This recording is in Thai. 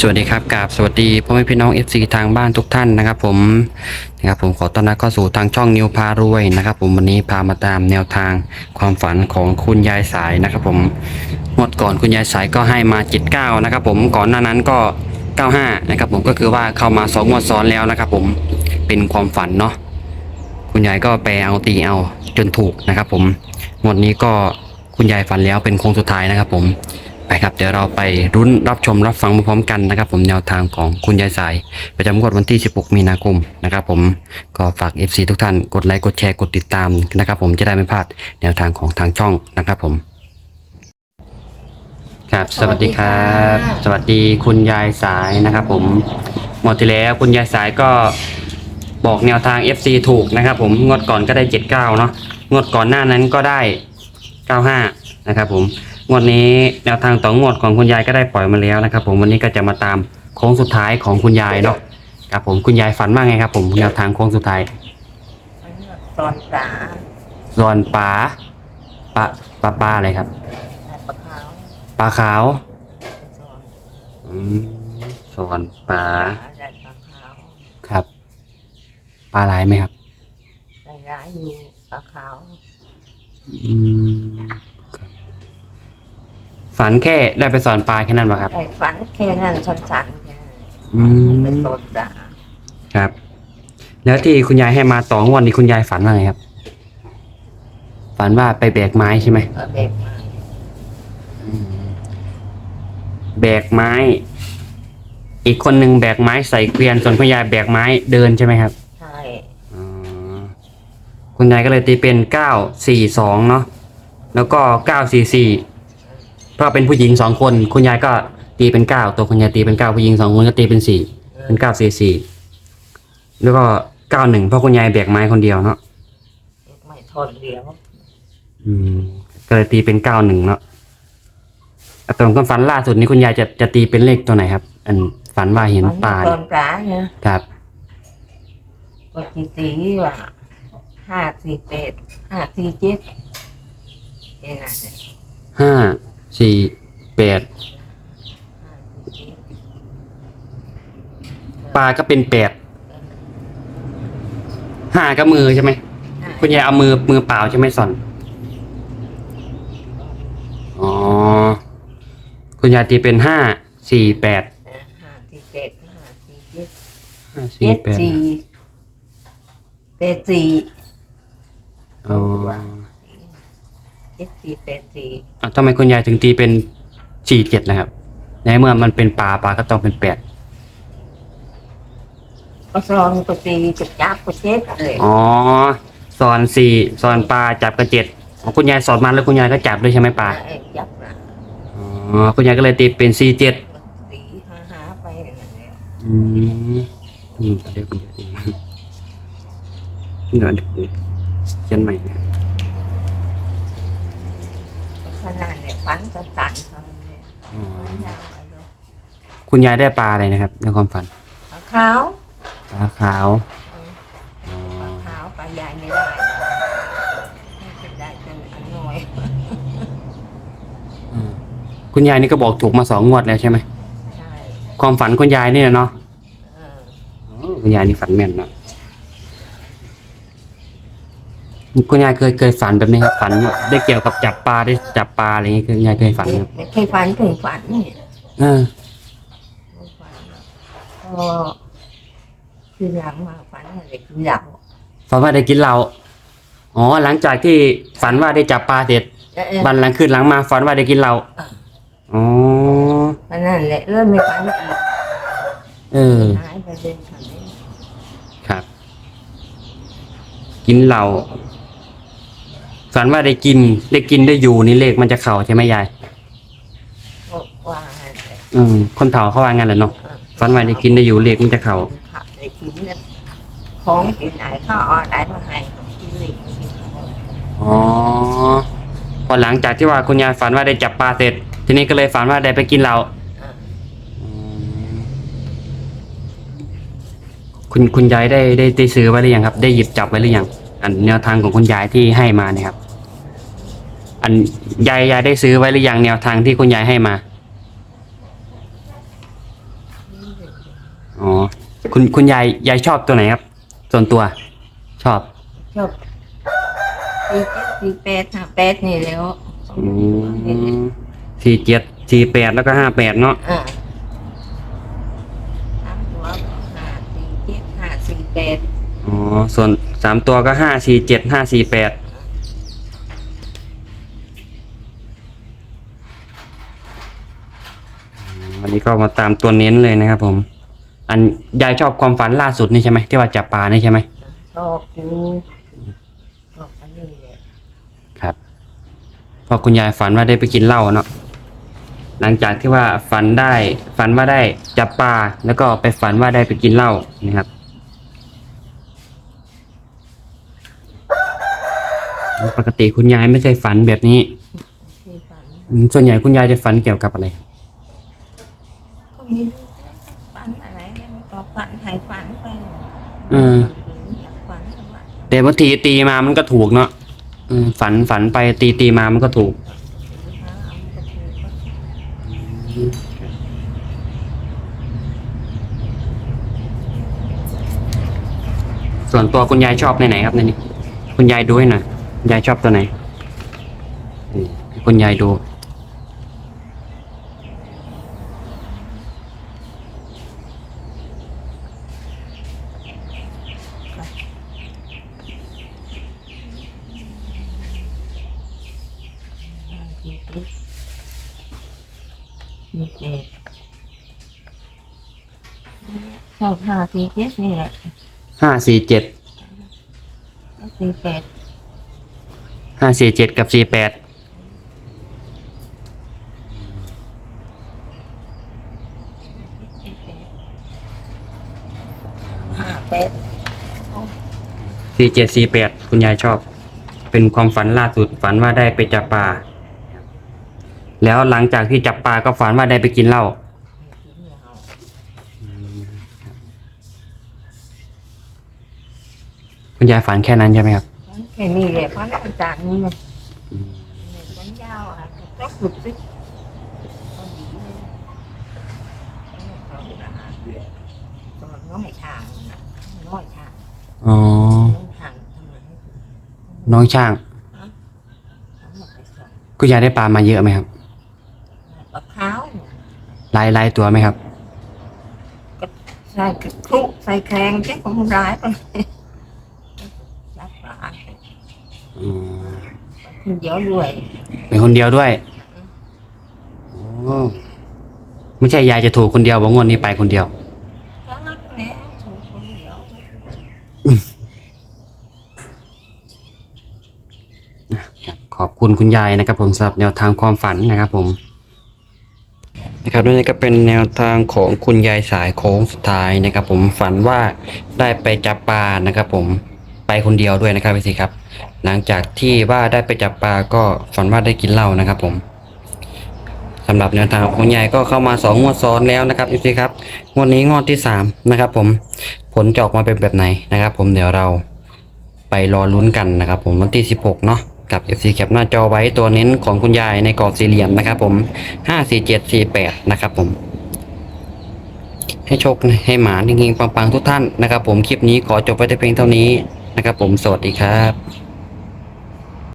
สวัสดีครับกราบสวัสดีพ่อแม่พี่น้อง FC ทางบ้านทุกท่านนะครับ ผมนะครับผมขอต้อนรับเข้าสู่ทางช่องนิวพารวยนะครับ ผมวันนี้พามาตามแนวทางความฝันของคุณยายสายนะครับ ผมงวดก่อนคุณยายสายก็ให้มา79นะครับ ผมก่อนหน้านั้นก็ 95นะครับ ผมก็คือว่าเข้ามา2งวดซ้อนแล้วนะครับ ผมเป็นความฝันเนาะคุณยายก็ไปเอาตีเอาจนถูกนะครับ ผมงวดนี้ก็คุณยายฝันแล้วเป็นโค้งสุดท้ายนะครับ ผม ไปครับเดี๋ยวเราไปรุ้นรับชมรับฟังพร้อมกันนะครับผมแนวทางของคุณยายสาย ประจำงวดวันที่ 16 มีนาคมนะครับผมก็ฝาก FC ทุกท่านกดไลค์กดแชร์กดติดตามนะครับผมจะได้ไม่พลาดแนวทางของทางช่องนะครับผมครับสวัสดีครับ สวัสดีคุณยายสายนะครับผมหมดที่แล้วคุณยายสายก็บอกแนวทาง FC ถูกนะครับผมงวดก่อนก็ได้ 79เนาะงวดก่อนหน้านั้นก็ได้ 95นะครับผม งวดนี้แนวทางต่องวดของคุณยายก็ได้ปล่อยมาแล้วนะครับ ผมวันนี้ก็จะมาตามโค้งสุดท้ายของคุณยายเนาะครับผมคุณยายฝันว่าไงครับ ผมแนวทางโค้งสุดท้ายตอนสาซอนปลาปลาปลาปลาอะไรครับปลาขาวปลาขาวสอนอืมซอนปลาได้ปลาขาวครับปลาลายไหมครับได้ร้ายอยู่ปลาขาวอืมครับ ฝันแค่ได้ไปสอนปลาแค่นั้นปะครับได้ฝันแค่นั้นสั้นๆแค่นั้นอืม เป็นตอนสาครับ แล้วที่คุณยายให้มาต่องวดนี้คุณยายฝันว่าไงครับ ฝันว่าไปแบกไม้ใช่ไหมก็เด็กมาแบกไม้ อีกคนหนึ่งแบกไม้ใส่เกวียนส่วนคุณยายแบกไม้เดินใช่ไหมครับใช่อ๋อคุณยายก็เลยตีเป็นเก้าสี่สองเนาะแล้วก็เก้าสี่สี่ เพราะเป็นผู้หญิงสองคน คุณยายก็ตีเป็นเก้าตัวคุณยายตีเป็นเก้าผู้หญิงสองคนก็ตีเป็นสี่เป็นเก้าสี่สี่แล้วก็เก้าหนึ่งเพราะคุณยายแบกไม้คนเดียวเนาะไม่ทนเดียวอืมก็เลยตีเป็นเก้าหนึ่งเนาะอะตรงกับฝันล่าสุดนี้คุณยายจะจะตีเป็นเลขตัวไหนครับ อันฝันว่าเห็นฝันปลาตเนี่อยนปลาเนี่ยครับก็ตีตีว่าห้าสี่แปดห้าสี่เจ็ดเองอะเนี่ยห้า สี่แปดห้าสี่เจ็ดปลาก็เป็นแปดห้าก็มือใช่ไหมห้าคุณยายเอามือมือเปล่าใช่ไหมสอนอ๋อคุณยายตีเป็นห้าสี่แปดห้าสี่แปดห้าสี่เจ็ดห้าสี่เจ็ดแปดสี่แปดสี่อ๋อ เจ็ดสี่แปดสี่อะทำไมคุณยายถึงตีเป็นสี่เจ็ดนะครับ ในเมื่อมันเป็นปลาปลาก็ต้องเป็นแปดก็ซองก็ตีจับจับก็เช็ดเลยอ๋อสอนสี่สอนปลาจับกระเจ็ดอ๋อคุณยายสอนมาแล้วคุณยายก็จับด้วยใช่ไหมปลาไอ้จับนะอ๋อคุณยายก็เลยตีเป็นสี่เจ็ดตีหาหาไปนั่นแหละอืมอืมเดี๋ยวคุณยายเดี๋ยวเดี๋ยวเขียนใหม่นะ ขนาดเนี่ยฟันก็สั่นเขาเนี่ยอ๋อฟันยาวไปเลยคุณยายได้ปลาอะไรนะครับในความฝันปลาขาวปลาขาวอ๋อปลาขาวปลาใหญ่ไม่ได้ไม่เป็นได้จนอันน้อยอืมคุณยายนี่ก็บอกถูกมาสองงวดแล้วใช่ไหมใช่ความฝันคุณยายเนี่ยเนาะเออ อ๋อคุณยายนี่ฝันแม่นเนาะ คุณยายเคยเคยฝันแบบนี้ครับฝันได้เกี่ยวกับจับปลาได้จับปลาอะไรอย่างเงี้ยคุณยายเคยฝันไหมครับไม่เคยฝันถึงฝันเนี่ยเออไม่ฝันก็คือหลังมาฝันอะไรคือหลังฝันว่าได้กินเหล้าอ๋อหลังจากที่ฝันว่าได้จับปลาเสร็จเออวันหลังคืนหลังมาฝันว่าได้กินเหล้าอ๋ออันนั่นแหละเริ่มไม่ฝันอีกเออหายไปเลยฝันนี้ครับ กินเหล้า ฝันว่าได้กินได้กินได้อยู่นี่เลขมันจะเข่าใช่ไหมยายก็ว่าให้แต่อืมคนเฒ่าเขาว่างั้นแหละเนาะเออฝันว่าได้กินได้อยู่เลขมันจะเข่าผักได้กินเนี่ยของกินไหนข้าวเอาได้มาให้กินเลยกินของอ๋อพอหลังจากที่ว่าคุณยายฝันว่าได้จับปลาเสร็จ ทีนี้ก็เลยฝันว่าได้ไปกินเหล้าเออคุณคุณยายได้ได้ได้ซื้อไว้หรือยังครับ ได้หยิบจับไว้หรือยังอันแนวทางของคุณยายที่ให้มาเนี่ยครับ อันยายยายได้ซื้อไว้หรือยังแนวทางที่คุณยายให้มา อ๋อ คุณคุณยายยายชอบตัวไหนครับ ส่วนตัว ชอบชอบสี่เจ็ดสี่แปดห้าแปดนี่แล้วอืมสี่เจ็ดสี่แปดแล้วก็ห้าแปดเนาะอ่าสามตัวห้าสี่เจ็ดห้าสี่แปดอ๋อ ส่วนสามตัวก็ห้าสี่เจ็ดห้าสี่แปดวันนี้ ก็มาตามตัวเน้นเลยนะครับ ผม อันยายชอบความฝันล่าสุดนี่ใช่ไหมที่ว่าจับปลานี่ใช่ไหมชอบอยู่ชอบอันนี้แหละครับเพอคุณยายฝันว่าได้ไปกินเหล้าเนาะหลังจากที่ว่าฝันได้ฝันว่าได้จับปลาแล้วก็ไปฝันว่าได้ไปกินเหล้านะครับปกติคุณยายไม่เคยฝันแบบนี้ที่ฝันอืมส่วนใหญ่คุณยายจะฝันเกี่ยวกับอะไร ก็มีฝันอะไรแล้วมันก็ฝันใหายฝันไป ออแต่บางทีตีมามันก็ถูกเนาะฝันฝันไปตีตีมามันก็ถูกส่วนตัวคุณยายชอบในไหนครับในนี้ คุณยายดูให้หน่อยยายชอบตัวไหนคุณยายดู สี่เจ็ดสี่เจ็ดชอบห้าสี่เจ็ดนี่แหละห้าสี่เจ็ดสี่แปดห้าสี่เจ็ดกับสี่แปดสี่แปดห้าแปดสี่เจ็ดสี่แปดคุณยายชอบ เป็นความฝันล่าสุดฝันว่าได้ไปจับปลา แล้วหลังจากที่จับปลาก็ฝันว่าได้ไปกินเหล้าคุณยายฝันแค่นั้นใช่ไหมครับแค่นี้แหละเพราะนั่นจากนี้มันฝันยาวอะต้องฝึกสิพอดีเลยตอนน้อยทางนะน้อยทางอ๋อน้อยทางทำไมน้องช่างทำมาไปสอนคุณยายได้ปลามาเยอะไหมครับปลาขาวห ลายหลายตัวไหมครับ ใส่กระครุใส่แครงแค่ของร้ายไปรับปลาอืมคนเดียวรวยเป็นคนเดียวด้วยโอ้ไม่ใช่ยายจะถูกคนเดียวบอกงวดนี้ไปคนเดียว รักแล้วถูกคนเดียวขอบคุณคุณยายนะครับผมสำหรับแนวทางความฝันนะครับผม นะครับนี่ก็เป็นแนวทางของคุณยายสายโค้งสุดท้ายนะครับ ผมฝันว่าได้ไปจับปลานะครับผมไปคนเดียวด้วยนะครับพี่สิครับ หลังจากที่ว่าได้ไปจับปลาก็ฝันว่าได้กินเหล้านะครับผมสำหรับแนวทางของคุณยายก็เข้ามาสองงวดซ้อนแล้วนะครับพี่สิครับงวดนี้งวดที่สามนะครับผมผลจะออกมาเป็นแบบไหนนะครับ ผมเดี๋ยวเราไปรอลุ้นกันนะครับ ผมวันที่ 16 เนาะ กับ FC แคปหน้าจอไว้ตัวเน้นของคุณยายในกรอบสี่เหลี่ยมนะครับผม54748นะครับผม ให้โชคให้หมาเฮงๆปังๆทุกท่านนะครับผมคลิปนี้ขอจบไว้แต่เพียงเท่านี้นะครับผมสวัสดีครับ